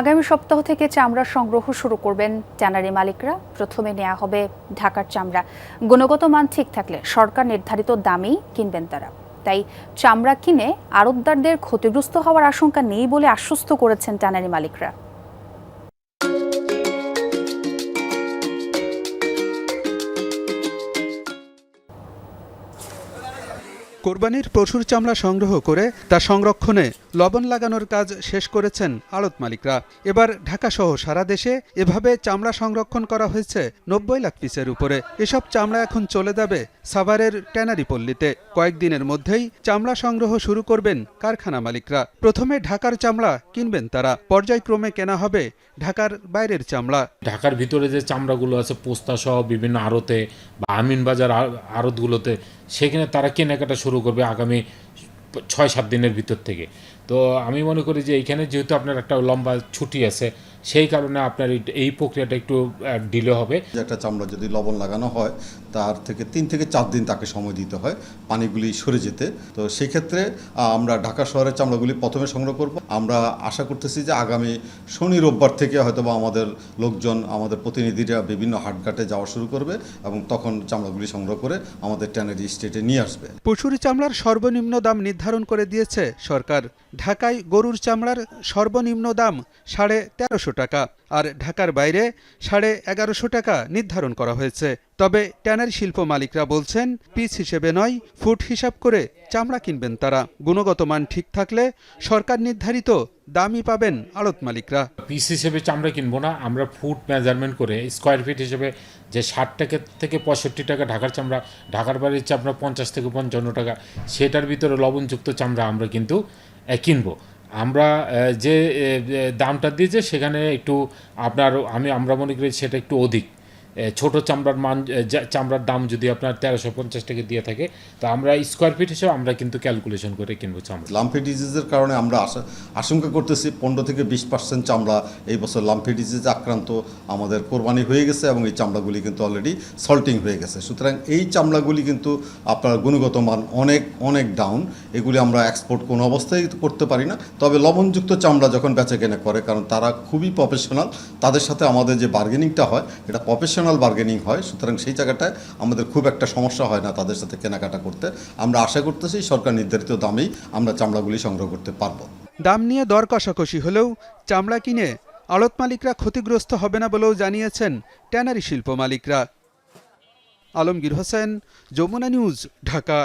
আগামী সপ্তাহ থেকে চামড়া সংগ্রহ শুরু করবেন ট্যানারি মালিকরা। প্রথমে নেওয়া হবে ঢাকার চামড়া। গুণগত মান ঠিক থাকলে সরকার নির্ধারিত দামেই কিনবেন তারা। তাই চামড়া কিনে আড়তদারদের ক্ষতিগ্রস্ত হওয়ার আশঙ্কা নেই বলে আশ্বস্ত করেছেন ট্যানারি মালিকরা। কোরবানির পশুর চামড়া সংগ্রহ করে তা সংরক্ষণে লবণ লাগানোর কাজ শেষ করেছেন আড়ত মালিকরা। এবার ঢাকাসহ সারা দেশে এভাবে চামড়া সংরক্ষণ করা হয়েছে নব্বই লাখ পিসের উপরে। এসব চামড়া এখন চলে যাবে সাভারের ট্যানারি পল্লীতে কয়েকদিনের মধ্যেই চামড়া সংগ্রহ শুরু করবেন কারখানা মালিকরা। প্রথমে ঢাকার চামড়া কিনবেন তারা। পর্যায়ক্রমে কেনা হবে ঢাকার বাইরের চামড়া। ঢাকার ভিতরে যে চামড়াগুলো আছে, পোস্তা সহ বিভিন্ন আড়তে বা আমিনবাজার আ- আড়তগুলোতে, সেখানে তারা কেনাকাটা শুরু করবে আগামী ছয় সাত দিনের ভিতর থেকে। তো আমি মনে করি যে এইখানে যেহেতু আপনার একটা লম্বা ছুটি আছে সেই কারণে আপনার এই- এই প্রক্রিয়াটা একটু ডিলে হবে। একটা চামড়া যদি লবণ লাগানো হয় তার থেকে তিন থেকে চার দিন তাকে সময় দিতে হয় পানিগুলি সরে যেতে। তো সেই ক্ষেত্রে আমরা ঢাকা শহরের চামড়াগুলি প্রথমে সংগ্রহ করব। আমরা আশা করতেছি যে আগামী শনি রোববার থেকে হয়তোবা আমাদের লোকজন আমাদের প্রতিনিধিরা বিভিন্ন হাটঘাটে যাওয়া শুরু করবে এবং তখন চামড়াগুলি সংগ্রহ করে আমাদের ট্যানারি স্টেটে নিয়ে আসবে। পশুর চামড়ার সর্বনিম্ন দাম নির্ধারণ করে দিয়েছে সরকার। ঢাকায় গরুর চামড়ার সর্বনিম্ন দাম সাড়ে তেরোশো টাকা আর ঢাকার বাইরে সাড়ে এগারোশো টাকা নির্ধারণ করা হয়েছে। তবে ট্যানারি শিল্প মালিকরা বলছেন পিস হিসেবে নয়, ফুট হিসাব করে চামড়া কিনবেন তারা। গুণগত মান ঠিক থাকলে সরকার নির্ধারিত দামই পাবেন আড়ত মালিকরা। পিস হিসেবে চামড়া কিনবো না, আমরা ফুট মেজারমেন্ট করে, স্কোয়ার ফিট হিসেবে যে ষাট টাকা থেকে পঁয়ষট্টি টাকা ঢাকার চামড়া, ঢাকার বাড়ির চামড়া পঞ্চাশ থেকে পঞ্চান্ন টাকা, সেটার ভিতরে লবণযুক্ত চামড়া আমরা কিন্তু কিনবো। আমরা যে দামটা দিয়েছে সেখানে একটু আপনার, আমি, আমরা মনে করি সেটা একটু অধিক। ছোট চামড়ার মান চামড়ার দাম যদি আপনার তেরোশো পঞ্চাশ টাকা দিয়ে থাকে, তা আমরা স্কোয়ার ফিট হিসেবে আমরা কিন্তু ক্যালকুলেশন করে কিনবো চামড়া। লাম্পি ডিজিজের কারণে আমরা আশা, আশঙ্কা করতেছি পনেরো থেকে বিশ পার্সেন্ট চামড়া এই বছর লাম্পি ডিজিজে আক্রান্ত আমাদের কোরবানি হয়ে গেছে এবং এই চামড়াগুলি কিন্তু অলরেডি সল্টিং হয়ে গেছে। সুতরাং এই চামড়াগুলি কিন্তু আপনার গুণগত মান অনেক অনেক ডাউন এগুলি আমরা এক্সপোর্ট কোনো অবস্থায় করতে পারি না। তবে লবণযুক্ত চামড়া যখন বেচা কেনা করে, কারণ তারা খুবই প্রফেশনাল তাদের সাথে আমাদের যে বার্গেনিংটা হয়, এটা প্রফেশনাল বার্গেনিং হয়, সুতরাং সেই জায়গাটায় আমাদের খুব একটা সমস্যা হয় না তাদের সাথে কেনাকাটা করতে। আমরা আশা করতেছি সরকার নির্ধারিত দামেই আমরা চামড়াগুলি সংগ্রহ করতে পারব। দাম নিয়ে দর কষাকষি হলেও চামড়া কিনে আড়ত মালিকরা ক্ষতিগ্রস্ত হবে না বলেও জানিয়েছেন ট্যানারি শিল্প মালিকরা। আলমগীর হোসেন, যমুনা নিউজ, ঢাকা।